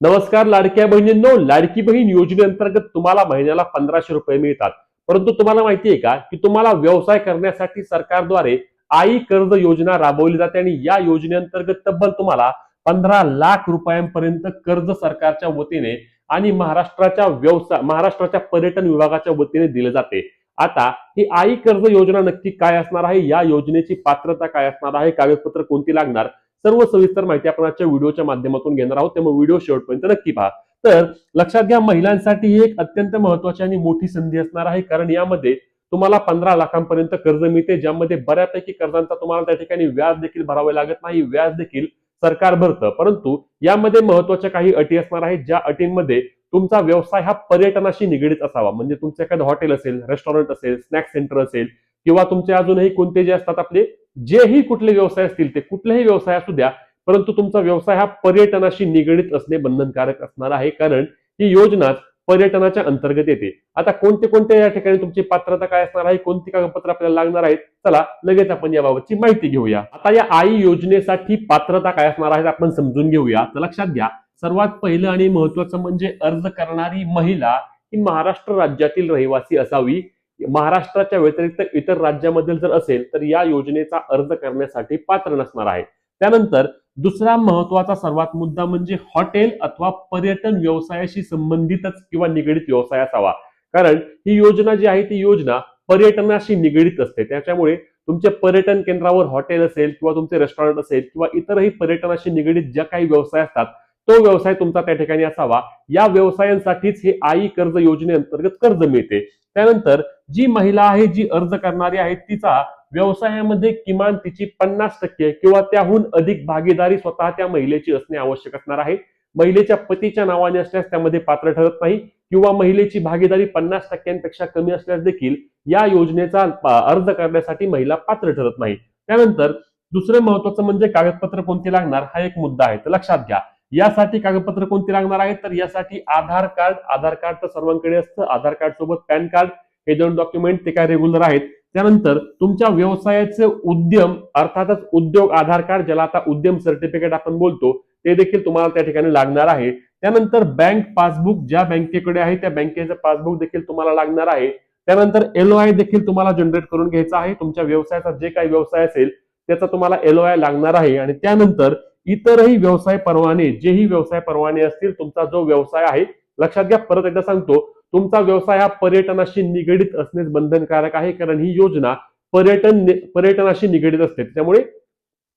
नमस्कार लाडक्या बहिणींनो लाडकी बहीण योजनेअंतर्गत तुम्हाला महिन्याला पंधराशे रुपये मिळतात. परंतु तुम्हाला माहिती आहे का की तुम्हाला व्यवसाय करण्यासाठी सरकारद्वारे आई कर्ज योजना राबवली जाते आणि या योजनेअंतर्गत तब्बल तुम्हाला पंधरा लाख रुपयांपर्यंत कर्ज सरकारच्या वतीने आणि महाराष्ट्राच्या व्यवसाय महाराष्ट्राच्या पर्यटन विभागाच्या वतीने दिले जाते. आता ही आई कर्ज योजना नक्की काय असणार आहे? या योजनेची पात्रता काय असणार आहे? कागदपत्र कोणती लागणार? सर्व सविस्तर माहिती आपण आजच्या व्हिडिओच्या माध्यमातून घेणार आहोत. त्यामुळे व्हिडिओ शेवटपर्यंत नक्की पहा. तर लक्षात घ्या महिलांसाठी ही एक अत्यंत महत्वाची आणि मोठी संधी असणार आहे. कारण यामध्ये तुम्हाला पंधरा लाखांपर्यंत कर्ज मिळते ज्यामध्ये बऱ्यापैकी कर्जांचा तुम्हाला त्या ठिकाणी व्याज देखील भरावे लागत नाही. व्याज देखील सरकार भरतं. परंतु यामध्ये महत्त्वाच्या काही अटी असणार आहेत ज्या अटींमध्ये तुमचा व्यवसाय हा पर्यटनाशी निगडीत असावा. म्हणजे तुमचं एखादं हॉटेल असेल रेस्टॉरंट असेल स्नॅक सेंटर असेल किंवा तुमचे अजूनही कोणते जे असतात आपले जेही कुठले व्यवसाय असतील ते कुठलेही व्यवसाय असू द्या परंतु तुमचा व्यवसाय हा पर्यटनाशी निगडीत असणे बंधनकारक असणार आहे कारण ही योजनाच पर्यटनाच्या अंतर्गत येते. आता कोणते कोणते या ठिकाणी तुमची पात्रता काय असणार आहे कोणती कागदपत्र आपल्याला लागणार आहेत चला लगेच आपण याबाबतची माहिती घेऊया. आता या आई योजनेसाठी पात्रता काय असणार आहे आपण समजून घेऊया. तर लक्षात घ्या सर्वात पहिलं आणि महत्वाचं म्हणजे अर्ज करणारी महिला ही महाराष्ट्र राज्यातील रहिवासी असावी. महाराष्ट्राच्या व्यतिरिक्त इतर राज्यामध्ये जर असेल तर या योजनेचा अर्ज करण्यासाठी पात्र नसणार आहे. त्यानंतर दुसरा महत्त्वाचा सर्वात मुद्दा म्हणजे हॉटेल अथवा पर्यटन व्यवसायाशी संबंधितच किंवा निगडीत व्यवसाय असावा. कारण ही योजना जी आहे ती योजना पर्यटनाशी निगडीत असते. त्याच्यामुळे तुमचे पर्यटन केंद्रावर हॉटेल असेल किंवा तुमचे रेस्टॉरंट असेल किंवा इतरही पर्यटनाशी निगडीत ज्या काही व्यवसाय असतात तो व्यवसाय तुमचा त्या ठिकाणी असावा. या व्यवसायांसाठीच हे आई कर्ज योजनेअंतर्गत कर्ज मिळते. त्यानंतर जी महिला आहे जी अर्ज करणारी आहे तिचा व्यवसायामध्ये किमान तिची पन्नास टक्के किंवा त्याहून अधिक भागीदारी स्वतः त्या महिलेची असणे आवश्यक असणार आहे. महिलेच्या पतीच्या नावाने असल्यास त्यामध्ये पात्र ठरत नाही किंवा महिलेची भागीदारी पन्नास टक्क्यांपेक्षा कमी असल्यास देखील या योजनेचा अर्ज करण्यासाठी महिला पात्र ठरत नाही. त्यानंतर दुसरं महत्वाचं म्हणजे कागदपत्र कोणती लागणार हा एक मुद्दा आहे. तर लक्षात घ्या. यासाठी कागदपत्र कोणती लागणार आहेत? तर यासाठी आधार कार्ड आधार कार्ड तर सर्वांकडे असतं. आधार कार्ड सोबत पॅन कार्ड हे दोन डॉक्युमेंट ते काय रेग्युलर आहेत. त्यानंतर तुमच्या व्यवसायाचे उद्यम अर्थातच उद्योग आधार कार्ड ज्याला आता उद्यम सर्टिफिकेट आपण बोलतो ते देखील तुम्हाला त्या ठिकाणी लागणार आहे. त्यानंतर बँक पासबुक ज्या बँकेकडे आहे त्या बँकेचं पासबुक देखील तुम्हाला लागणार आहे. त्यानंतर एलओआय देखील तुम्हाला जनरेट करून घ्यायचा आहे. तुमच्या व्यवसायाचा जे काही व्यवसाय असेल त्याचा तुम्हाला एलओआय लागणार आहे. आणि त्यानंतर इतरही व्यवसाय परवाने जेही व्यवसाय परवाने असतील तुमचा जो व्यवसाय आहे लक्षात घ्या परत एकदा सांगतो तुमचा व्यवसाय हा पर्यटनाशी निगडीत असणेच बंधनकारक आहे कारण ही योजना पर्यटन पर्यटनाशी निगडीत असते. त्यामुळे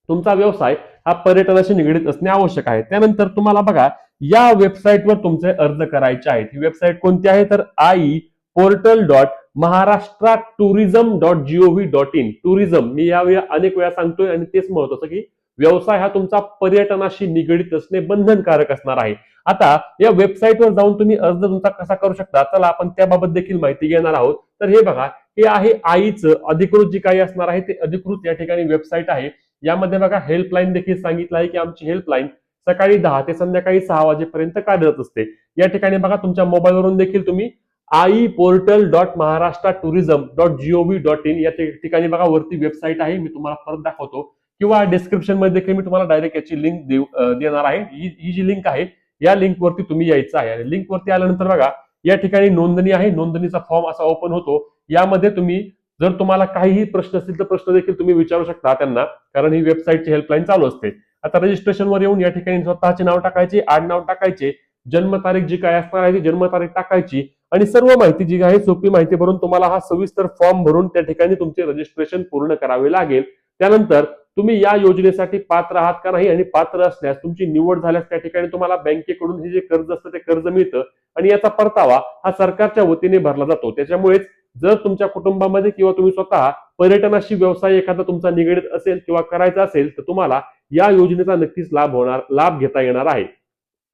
तुमचा व्यवसाय हा पर्यटनाशी निगडीत असणे आवश्यक आहे. त्यानंतर तुम्हाला बघा या वेबसाईटवर तुमचे अर्ज करायचे आहेत. ही वेबसाईट कोणती आहे? तर I portal dot Maharashtra tourism dot G O V dot in tourism मी यावेळी अनेक वेळा सांगतोय आणि तेच महत्वाचं की व्यवसाय हा तुमचा पर्यटनाशी निगडीत असणे बंधनकारक असणार आहे. आता या वेबसाईटवर जाऊन तुम्ही अर्ज तुमचा कसा करू शकता? चला आपण त्याबाबत देखील माहिती घेणार आहोत. तर हे बघा हे आहे आईचं अधिकृत जी काही असणार आहे ते अधिकृत या ठिकाणी वेबसाईट आहे. यामध्ये बघा हेल्पलाईन देखील सांगितलं आहे की आमची हेल्पलाईन सकाळी दहा ते संध्याकाळी सहा वाजेपर्यंत कार्यरत असते. या ठिकाणी बघा तुमच्या मोबाईलवरून देखील तुम्ही I portal dot Maharashtra tourism dot G O V dot in या ठिकाणी बघा वरती वेबसाईट आहे. मी तुम्हाला परत दाखवतो. किंवा डिस्क्रिप्शनमध्ये देखील मी तुम्हाला डायरेक्ट याची लिंक देऊ देणार आहे. ही ही जी लिंक आहे या लिंक वरती तुम्ही यायचं आहे. आणि लिंक वरती आल्यानंतर बघा या ठिकाणी नोंदणी आहे. नोंदणीचा फॉर्म असा ओपन होतो. यामध्ये तुम्ही जर तुम्हाला काहीही प्रश्न असतील तर प्रश्न देखील तुम्ही विचारू शकता त्यांना कारण ही वेबसाईटची हेल्पलाईन चालू असते. आता रजिस्ट्रेशनवर येऊन या ठिकाणी स्वतःचे नाव टाकायचे आडनाव टाकायचे जन्मतारीख जी काय असणार आहे ती जन्मतारीख टाकायची आणि सर्व माहिती जी आहे सोपी माहिती भरून तुम्हाला हा सविस्तर फॉर्म भरून त्या ठिकाणी तुमचे रजिस्ट्रेशन पूर्ण करावे लागेल. त्यानंतर तुम्ही या योजनेसाठी पात्र आहात का नाही आणि पात्र असल्यास तुमची निवड झाल्यास त्या ठिकाणी तुम्हाला बँकेकडून हे जे कर्ज असतं ते कर्ज मिळतं आणि याचा परतावा हा सरकारच्या वतीने भरला जातो. त्याच्यामुळेच जर तुमच्या कुटुंबामध्ये किंवा तुम्ही स्वतः पर्यटनाशी व्यवसाय एखादा तुमचा निगडीत असेल किंवा करायचा असेल तर तुम्हाला या योजनेचा नक्कीच लाभ होणार लाभ घेता येणार आहे.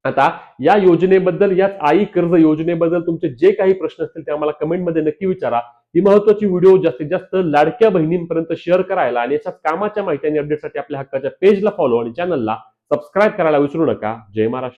आता या योजनेबद्दल याच आई कर्ज योजनेबद्दल तुमचे जे काही प्रश्न असतील ते आम्हाला कमेंटमध्ये नक्की विचारा. ही महत्वाची व्हिडिओ जास्तीत जास्त लाडक्या बहिणींपर्यंत शेअर करायला आणि याच्यात कामाच्या माहिती आणि अपडेटसाठी आपल्या हक्काच्या पेजला फॉलो आणि चॅनलला सबस्क्राईब करायला विसरू नका. जय महाराष्ट्र.